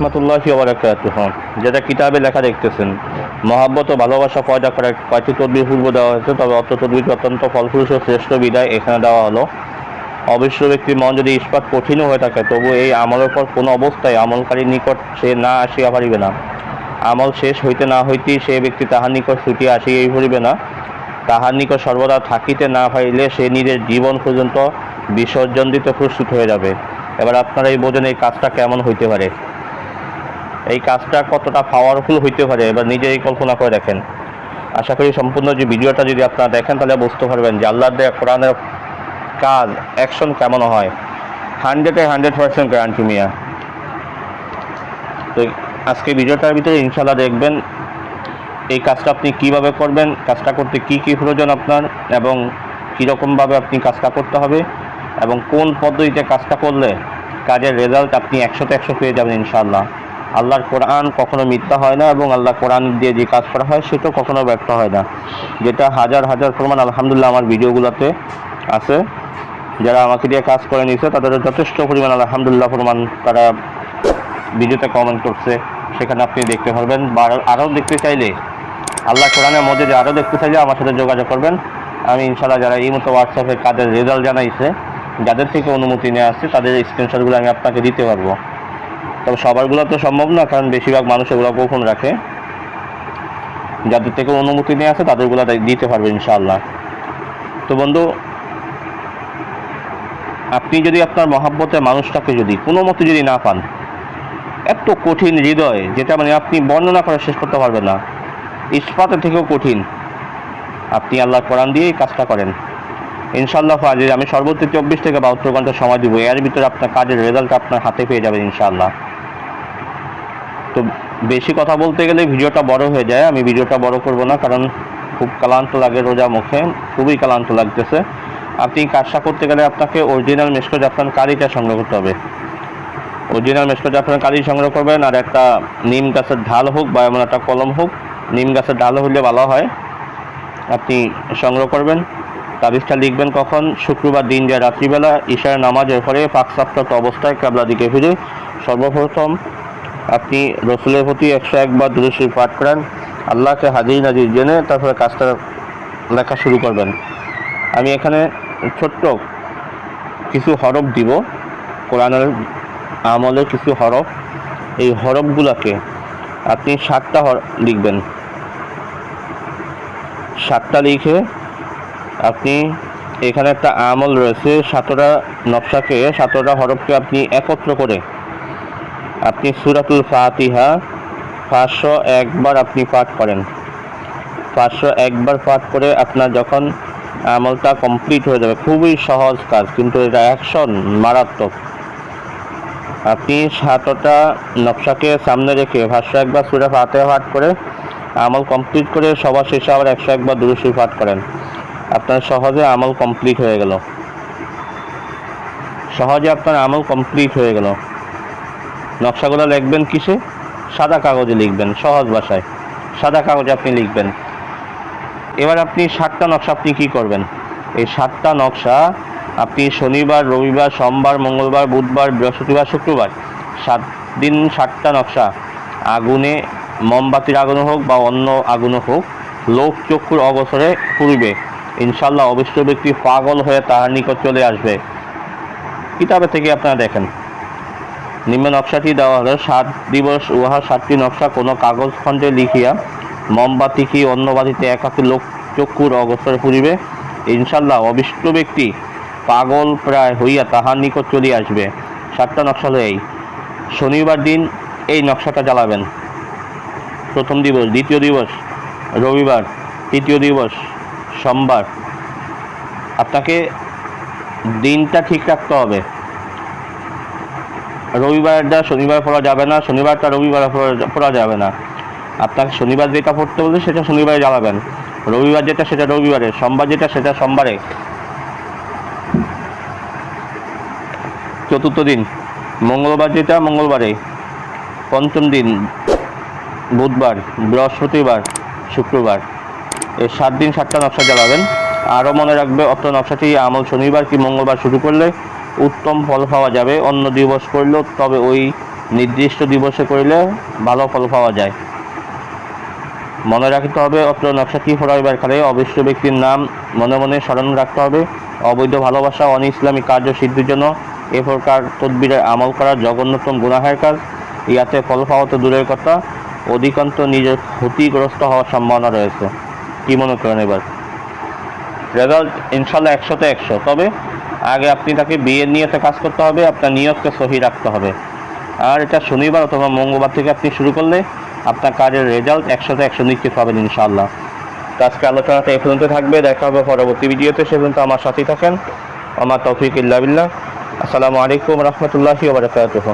রহমতুল্লাহি যেটা কিতাবে লেখা দেখতেছেন। মহাব্বত ও ভালোবাসা পয়দা করার কয়েকটি তদবির পূর্ব দেওয়া হয়েছে? তবে অত তদবিরটি অত্যন্ত ফলপ্রসূ ও শ্রেষ্ঠ বিদায় এখানে দেওয়া হলো। অবশ্য ব্যক্তির মন যদি ইস্পাত কঠিনও হয়ে থাকে, তবু এই আমলের পর কোনো অবস্থায় আমলকারীর নিকট সে না আসিয়া পারিবে না। আমল শেষ হইতে না হইতেই সে ব্যক্তি তাহার নিকট ছুটিয়া আসিয়াই পড়িবে না। তাহার নিকট সর্বদা থাকিতে না পাইলে সে নিজের জীবন পর্যন্ত বিসর্জন দিতে প্রস্তুত হয়ে যাবে। এবার আপনারা এই বোঝেন এই কাজটা কেমন হইতে পারে? এই কাজটা কতটা পাওয়ারফুল হইতে পারে, এবার নিজেই কল্পনা করে দেখেন। আশা করি সম্পূর্ণ যে ভিডিওটা যদি আপনারা দেখেন, তাহলে বুঝতে পারবেন যে আল্লাহ দেয়া কোরআনের কাজ অ্যাকশন কেমন হয়। হান্ড্রেডে হান্ড্রেড পার্সেন্ট গ্যারান্টি মিয়া। তো আজকে ভিডিওটার ভিতরে ইনশাল্লাহ দেখবেন, এই কাজটা আপনি কীভাবে করবেন, কাজটা করতে কি কি প্রয়োজন আপনার, এবং কীরকমভাবে আপনি কাজটা করতে হবে, এবং কোন পদ্ধতিতে কাজটা করলে কাজের রেজাল্ট আপনি একশোতে একশো পেয়ে যাবেন ইনশাল্লাহ আল্লাহর কোরআন কখনো মিথ্যা হয় না এবং আল্লাহ কোরআন দিয়ে যে কাজ করা হয় সেটাও কখনো ব্যর্থ হয় না। যেটা হাজার হাজার প্রমাণ, আলহামদুলিল্লাহ আমার ভিডিওগুলোতে আছে। যারা আমাকে দিয়ে কাজ করে নিয়েছে তাদের যথেষ্ট পরিমাণ আলহামদুলিল্লাহ প্রমাণ তারা ভিডিওতে কমেন্ট করছে। সেখানে আপনি দেখতে পারবেন। বা আরও- দেখতে চাইলে আল্লাহ কোরআনের মধ্যে যে আরও দেখতে চাইলে আমার সাথে যোগাযোগ করবেন। আমি ইনশাল্লাহ যারা এই মতো হোয়াটসঅ্যাপে কাজের রেজাল্ট জানাইছে, যাদের থেকে অনুমতি নিয়ে আসছে, তাদের স্ক্রিনশটগুলো আমি আপনাকে দিতে পারব। তবে সবারগুলো তো সম্ভব না, কারণ বেশিরভাগ মানুষ এগুলো গোপন রাখে। যাদের থেকে অনুমতি নিয়ে আসে তাদেরগুলো দিতে পারবে ইনশাআল্লাহ। তো বন্ধু, আপনি যদি আপনার মহাব্বতের মানুষটাকে যদি কোনো মতে যদি না পান, এত কঠিন হৃদয়, যেটা মানে আপনি বর্ণনা করে শেষ করতে পারবেন না, ইস্পাতের থেকেও কঠিন। আপনি আল্লাহ কোরআন দিয়েই কাজটা করেন। ইনশাআল্লাহ ফাজির আমি সর্বোচ্চ চব্বিশ থেকে বাহাত্তর ঘণ্টা সময় দিব, এর ভিতরে আপনার কাজের রেজাল্ট আপনার হাতে পেয়ে যাবেন ইনশাআল্লাহ। তো বেশি কথা বলতে গেলে ভিডিওটা বড় হয়ে যায়। আমি ভিডিওটা বড় করব না, কারণ খুব ক্লান্ত লাগে রোজা মুখে, খুবই ক্লান্ত লাগতেছে। আপনি কাজটা করতে গেলে আপনাকে অরিজিনাল মেসকো জাফরান কারিটা সংগ্রহ করতে হবে। অরিজিনাল মেসকো জাফরান কারি সংগ্রহ করবেন, আর একটা নিম গাছের ঢাল হোক বা এমন একটা কলম হোক, নিম গাছের ঢাল হলে ভালো হয়। আপনি সংগ্রহ করবেন, তাবিজটা লিখবেন কখন? শুক্রবার দিন যায় রাত্রিবেলা, ঈশার নামাজের পরে পাকসাপ্রাপ্ত অবস্থায় কাবলা দিকে ফিরে সর্বপ্রথম আপনি রসুলের প্রতি একশো একবার দুরুশি পাঠ করেন, আল্লাহকে হাজির নাজির জেনে তারপরে কাজটা লেখা শুরু করবেন। আমি এখানে ছোট্ট কিছু হরফ দিব, কোরআনের আমলের কিছু হরফ। এই হরফগুলোকে আপনি সাতটা হর- লিখবেন। সাতটা লিখে আপনি এখানে একটা আমল রয়েছে, সাতটা নকশাকে, সাতটা হরফকে আপনি একত্র করে আপনি সুরাতুল ফাতিহা পাঁচশো একবার আপনি পাঠ করেন। পাঁচশো একবার পাঠ করে আপনার যখন আমলটা কমপ্লিট হয়ে যাবে, খুবই সহজ কাজ, কিন্তু এটা অ্যাকশন মারাত্মক। আপনি সাতটা নকশাকে সামনে রেখে পাঁচশো একবার সুরা ফাতিহা পাঠ করে আমল কমপ্লিট করে সবার শেষে আবার একশো একবার দুরুশি পাঠ করেন। আপনার সহজে আমল কমপ্লিট হয়ে গেল। সহজে আপনার আমল কমপ্লিট হয়ে গেল। নকশাগুলো লিখবেন কিসে? সাদা কাগজে লিখবেন, সহজ ভাষায়। সাদা কাগজে আপনি লিখবেন। এবার আপনি সাতটা নকশা আপনি কি করবেন? এই সাতটা নকশা আপনি শনিবার, রবিবার, সোমবার, মঙ্গলবার, বুধবার, বৃহস্পতিবার, শুক্রবার, সাত দিন সাতটা নকশা। আগুনে মোমবাতির আগুনে হোক বা অন্য আগুনে হোক, লোক চক্ষুর অবসরে পুরিবে ইনশাল্লাহ অবশ্য ব্যক্তি পাগল হয়ে তাহার নিকট চলে আসবে। কিতাবে থেকে আপনারা দেখেন। নিম্ন নকশাটি দেওয়া হলো, সাত দিবস উহা সাতটি নকশা কোনো কাগজ খণ্ডে লিখিয়া মোমবাতি কি অন্য বাতিতে একাকি লোক চক্ষুর অগসরে পুরিবে ইনশাল্লাহ অবিষ্ট ব্যক্তি পাগল প্রায় হইয়া তাহার নিকট চলিয়া আসবে। সাতটা নকশা হলো এই। শনিবার দিন এই নকশাটা জ্বালাবেন। প্রথম দিবস, দ্বিতীয় দিবস, রবিবার, তৃতীয় দিবস, সোমবার। আপনাকে দিনটা ঠিক রাখতে হবে। রবিবারটা শনিবার পড়া যাবে না, শনিবারটা রবিবার পড়া- যাবে না। আপনাকে শনিবার যেটা পড়তে বলবে সেটা শনিবারে জ্বালাবেন। রবিবার যেটা সেটা রবিবারে, সোমবার যেটা সেটা সোমবারে। চতুর্থ দিন, মঙ্গলবার যেটা মঙ্গলবারে। পঞ্চম দিন, বুধবার, বৃহস্পতিবার, শুক্রবার। এই সাত দিন সাতটা নকশা জ্বালাবেন। আরও মনে রাখবে, অত নকশাটি আমল শনিবার কি মঙ্গলবার শুরু করলে উত্তম ফল পাওয়া যাবে। অন্য দিবস করলেও তবে ওই নির্দিষ্ট দিবসে করলে ভালো ফল পাওয়া যায়। মনে রাখতে হবে, অত্র নকশাটি ফোরাইবার খালে অবশ্য ব্যক্তির নাম মনে মনে স্মরণ রাখতে হবে। অবৈধ ভালোবাসা অন ইসলামী কার্য সিদ্ধির জন্য এ প্রকার তদবিরে আমল করা জঘন্যতম গুনাহের কাজ। ইয়াতে ফল পাওয়া তো দূরের কথা। অধিকান্ত নিজের ক্ষতিগ্রস্ত হওয়ার সম্ভাবনা রয়েছে। কি মনে করেন এবার? রেজাল্ট ইনশাল্লাহ একশোতে একশো। তবে আগে আপনি তাকে বিয়ের নিয়তে কাজ করতে হবে, আপনার নিয়তকে সহি রাখতে হবে। আর এটা শনিবার অথবা মঙ্গলবার থেকে আপনি শুরু করলে আপনার কাজের রেজাল্ট একশোতে একশো নিশ্চিত পাবেন ইনশাআল্লাহ। তো আজকে আলোচনাটা এই পর্যন্ত থাকবে, দেখা হবে পরবর্তী ভিডিওতে, সে পর্যন্ত আমার সাথেই থাকেন। আমার তৌফিক ইল্লাহ বিল্লাহ। আসসালামু আলাইকুম রহমতুল্লাহি ওবরাকাতুহ